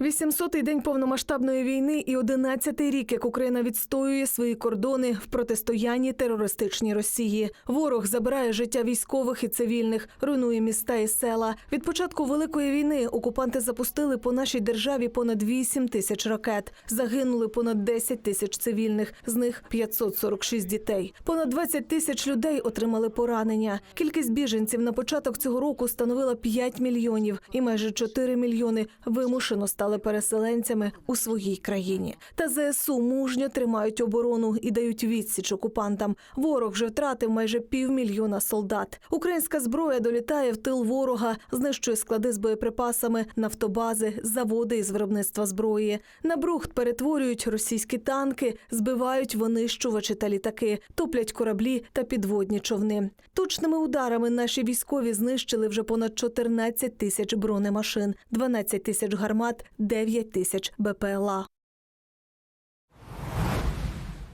800-й день повномасштабної війни і 11-й рік, як Україна відстоює свої кордони в протистоянні терористичній Росії. Ворог забирає життя військових і цивільних, руйнує міста і села. Від початку великої війни окупанти запустили по нашій державі понад 8 тисяч ракет. Загинули понад 10 тисяч цивільних, з них 546 дітей. Понад 20 тисяч людей отримали поранення. Кількість біженців на початок цього року становила 5 мільйонів, і майже 4 мільйони вимушено стали переселенцями у своїй країні. Та ЗСУ мужньо тримають оборону і дають відсіч окупантам. Ворог вже втратив майже півмільйона солдат. Українська зброя долітає в тил ворога, знищує склади з боєприпасами, нафтобази, заводи із виробництва зброї. На брухт перетворюють російські танки, збивають винищувачі та літаки, топлять кораблі та підводні човни. Точними ударами наші військові знищили вже понад 14 тисяч бронемашин, 12 тисяч гармат, 9 тисяч БПЛА.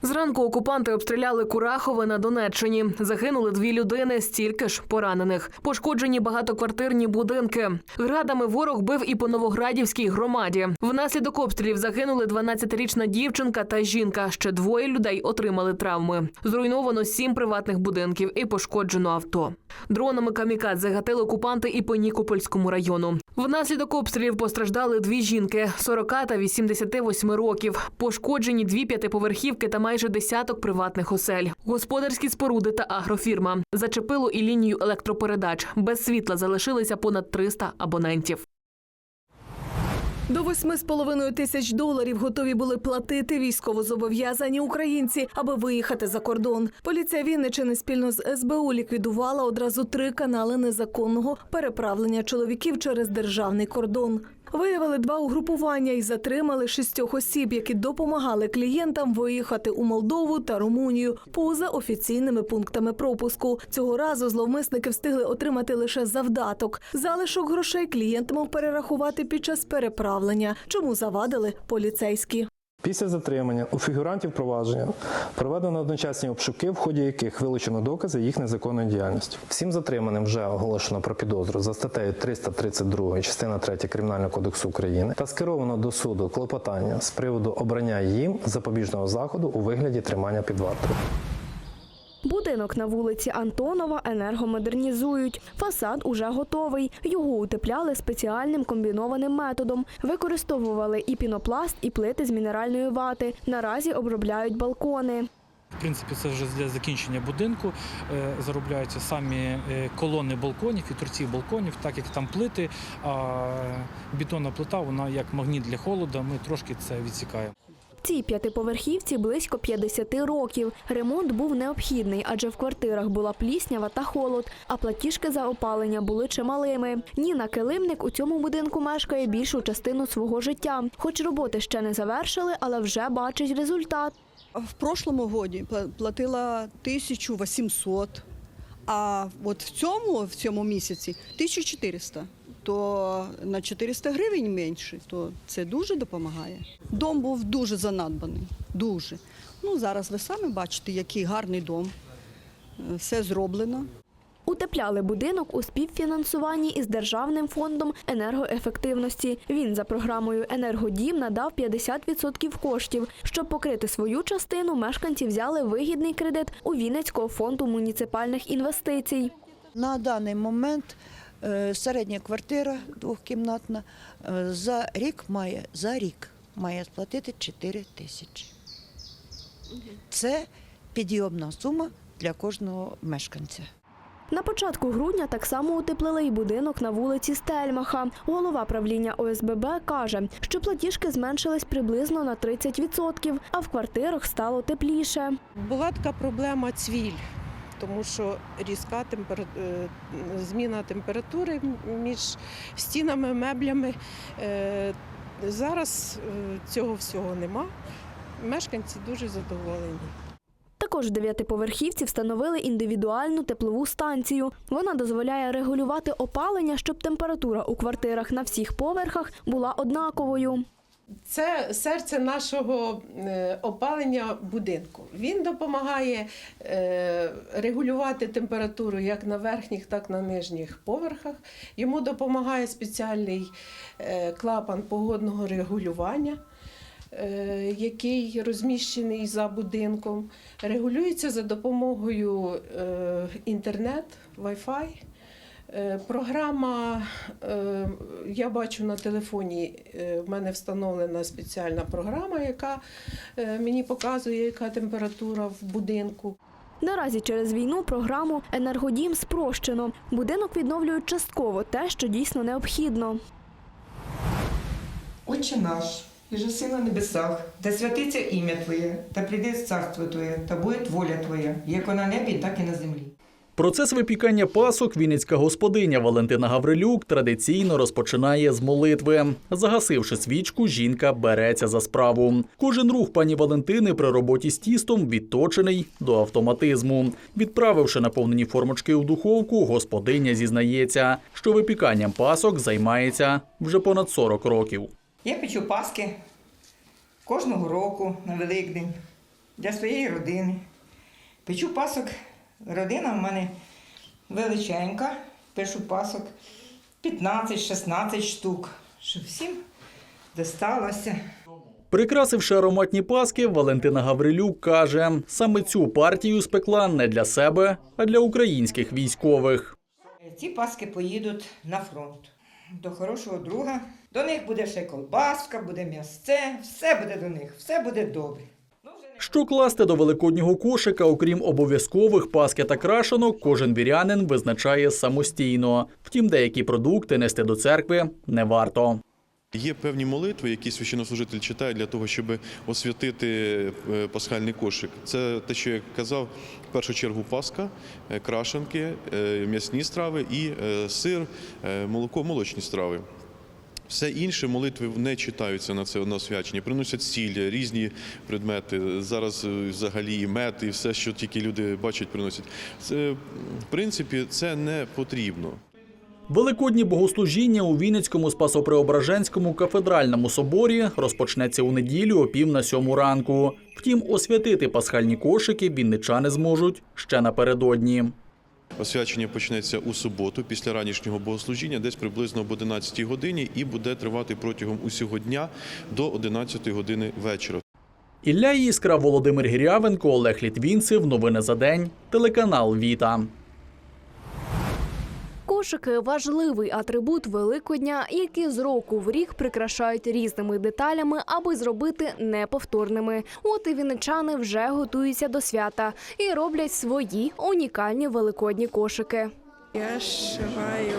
Зранку окупанти обстріляли Курахове на Донеччині. Загинули дві людини, стільки ж поранених. Пошкоджені багатоквартирні будинки. Градами ворог бив і по Новоградівській громаді. Внаслідок обстрілів загинули 12-річна дівчинка та жінка. Ще двоє людей отримали травми. Зруйновано сім приватних будинків і пошкоджено авто. Дронами камікадзе гатили окупанти і по Нікопольському району. Внаслідок обстрілів постраждали дві жінки 40 та 88 років. Пошкоджені дві п'ятиповерхівки та майже десяток приватних осель, господарські споруди та агрофірма. Зачепило і лінію електропередач. Без світла залишилися понад 300 абонентів. До восьми з половиною тисяч доларів готові були платити військовозобов'язані українці, аби виїхати за кордон. Поліція Вінничини спільно з СБУ ліквідувала одразу три канали незаконного переправлення чоловіків через державний кордон. Виявили два угрупування і затримали шістьох осіб, які допомагали клієнтам виїхати у Молдову та Румунію поза офіційними пунктами пропуску. Цього разу зловмисники встигли отримати лише завдаток. Залишок грошей клієнт мав перерахувати під час переправлення. Чому завадили поліцейські? Після затримання у фігурантів провадження проведено одночасні обшуки, в ході яких вилучено докази їх незаконної діяльності. Всім затриманим вже оголошено про підозру за статтею 332 частина 3 Кримінального кодексу України та скеровано до суду клопотання з приводу обрання їм запобіжного заходу у вигляді тримання під вартою. Будинок на вулиці Антонова енергомодернізують. Фасад уже готовий. Його утепляли спеціальним комбінованим методом. Використовували і пінопласт, і плити з мінеральної вати. Наразі обробляють балкони. В принципі, це вже для закінчення будинку. Е, Заробляються самі е, колони балконів і торці балконів, так як там плити, а бетонна плита, вона як магніт для холода, ми трошки це відсікаємо. Цій п'ятиповерхівці близько 50 років. Ремонт був необхідний, адже в квартирах була пліснява та холод, а платіжки за опалення були чималими. Ніна Килимник у цьому будинку мешкає більшу частину свого життя. Хоч роботи ще не завершили, але вже бачить результат. В прошлому годі платила 1800, а от в цьому, в цьому місяці 1400. То на 400 гривень менше, то це дуже допомагає. Дом був дуже занадбаний, дуже. Ну, зараз ви самі бачите, який гарний дом. Е, Все зроблено. Утепляли будинок у співфінансуванні із Державним фондом енергоефективності. Він за програмою Енергодім надав 50% коштів. Щоб покрити свою частину, мешканці взяли вигідний кредит у Вінницького фонду муніципальних інвестицій. На даний момент середня квартира двохкімнатна е, за рік має за рік має сплатити 4 тисячі. Це підйомна сума для кожного мешканця. На початку грудня так само утеплили й будинок на вулиці Стельмаха. Голова правління ОСББ каже, що платіжки зменшились приблизно на 30%, а в квартирах стало тепліше. Була така проблема цвіль, тому що різка темпера... е, зміна температури між стінами, меблями. Е, Зараз е, цього всього нема. Мешканці дуже задоволені. Також дев'ятиповерхівці встановили індивідуальну теплову станцію. Вона дозволяє регулювати опалення, щоб температура у квартирах на всіх поверхах була однаковою. Це серце нашого е, опалення будинку. Він допомагає е, регулювати температуру як на верхніх, так і на нижніх поверхах. Йому допомагає спеціальний е, клапан погодного регулювання. Який розміщений за будинком, регулюється за допомогою інтернет, Wi-Fi. Е, Програма, е, я бачу на телефоні, е, в мене встановлена спеціальна програма, яка мені показує, яка температура в будинку. Наразі через війну програму Енергодім спрощено. Будинок відновлюють частково те, що дійсно необхідно. Отче наш, і же си на небесах, да святиться ім'я Твоє, та прийде царство Твоє, та буде воля Твоя, як на небі, так і на землі. Процес випікання пасок вінницька господиня Валентина Гаврилюк традиційно розпочинає з молитви. Загасивши свічку, жінка береться за справу. Кожен рух пані Валентини при роботі з тістом відточений до автоматизму. Відправивши наповнені формочки у духовку, господиня зізнається, що випіканням пасок займається вже понад 40 років. Я печу паски кожного року на Великдень для своєї родини. Печу пасок. Родина в мене величенька, пишу пасок 15-16 штук, щоб всім досталося. Прикрасивши ароматні паски, Валентина Гаврилюк каже, саме цю партію спекла не для себе, а для українських військових. Ці паски поїдуть на фронт до хорошого друга. До них буде ще колбаска, буде м'ясце, все буде до них, все буде добре. Що класти до великоднього кошика, окрім обов'язкових паски та крашенок, кожен вірянин визначає самостійно. Втім, деякі продукти нести до церкви не варто. Є певні молитви, які священнослужитель читає для того, щоб освятити е, пасхальний кошик. Це те, що я казав, в першу чергу паска, е, крашенки, е, м'ясні страви і сир, молоко, молочні страви. Все інше молитви не читаються на це на освячення. Приносять сіль, різні предмети. Зараз е, взагалі і мед, і все, що тільки люди бачать, приносять. Це, в принципі, це не потрібно. Великодні богослужіння у Вінницькому Спасопреображенському кафедральному соборі розпочнеться у неділю о пів на сьому ранку. Втім, освятити пасхальні кошики вінничани зможуть ще напередодні. Освячення почнеться у суботу після ранішнього богослужіння, десь приблизно об 11 годині, і буде тривати протягом усього дня до 11 години вечора. Ілля Іскра, Володимир Гірявенко, Олег Літвінцев. Новини за день. Телеканал Віта. Кошики важливий атрибут Великодня, які з року в рік прикрашають різними деталями, аби зробити неповторними. От і віничани вже готуються до свята і роблять свої унікальні великодні кошики. Я зшиваю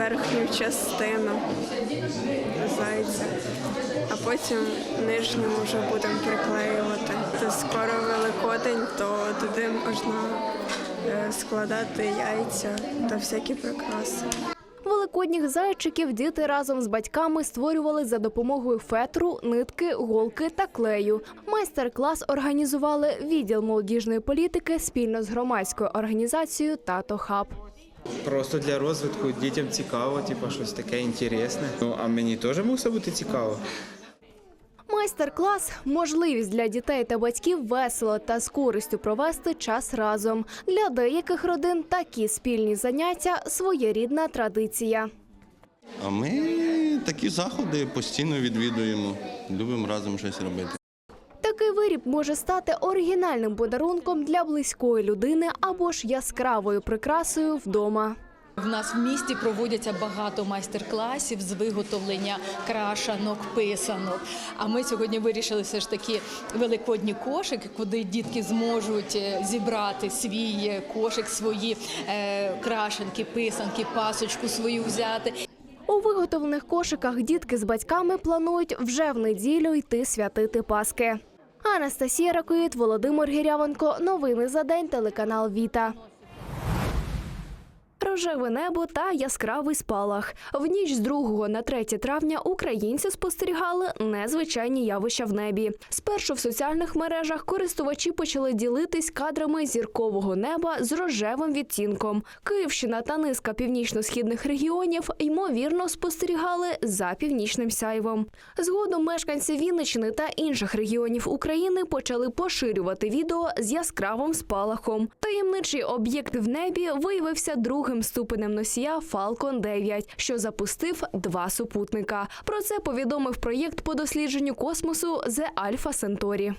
верхню частину зайця, а потім нижню вже будемо приклеювати. То скоро Великодень, то туди можна е, складати яйця та всякі прикраси. Великодніх зайчиків діти разом з батьками створювали за допомогою фетру, нитки, голки та клею. Майстер-клас організували відділ молодіжної політики спільно з громадською організацією Тато Хаб. Просто для розвитку дітям цікаво, типу, щось таке інтересне. Ну а мені теж мусить бути цікаво. Майстер-клас можливість для дітей та батьків весело та з користю провести час разом. Для деяких родин такі спільні заняття своєрідна традиція. А ми такі заходи постійно відвідуємо. Любимо разом щось робити. Такий виріб може стати оригінальним подарунком для близької людини або ж яскравою прикрасою вдома. В нас в місті проводяться багато майстер-класів з виготовлення крашанок, писанок. А ми сьогодні вирішили все ж таки великодні кошики, куди дітки зможуть е, зібрати свій е, кошик, свої е, крашенки, писанки, пасочку свою взяти. У виготовлених кошиках дітки з батьками планують вже в неділю йти святити Паски. Анастасія Ракоїд, Володимир Гірявенко. Новини за день. Телеканал Віта. Рожеве небо та яскравий спалах. В ніч з 2 на 3 травня українці спостерігали незвичайні явища в небі. Спершу в соціальних мережах користувачі почали ділитись кадрами зіркового неба з рожевим відтінком. Київщина та низка північно-східних регіонів ймовірно спостерігали за північним сяйвом. Згодом мешканці Вінниччини та інших регіонів України почали поширювати відео з яскравим спалахом. Таємничий об'єкт в небі виявився другим ступенем носія Falcon 9, що запустив два супутника. Про це повідомив проєкт по дослідженню космосу The Alpha Centauri.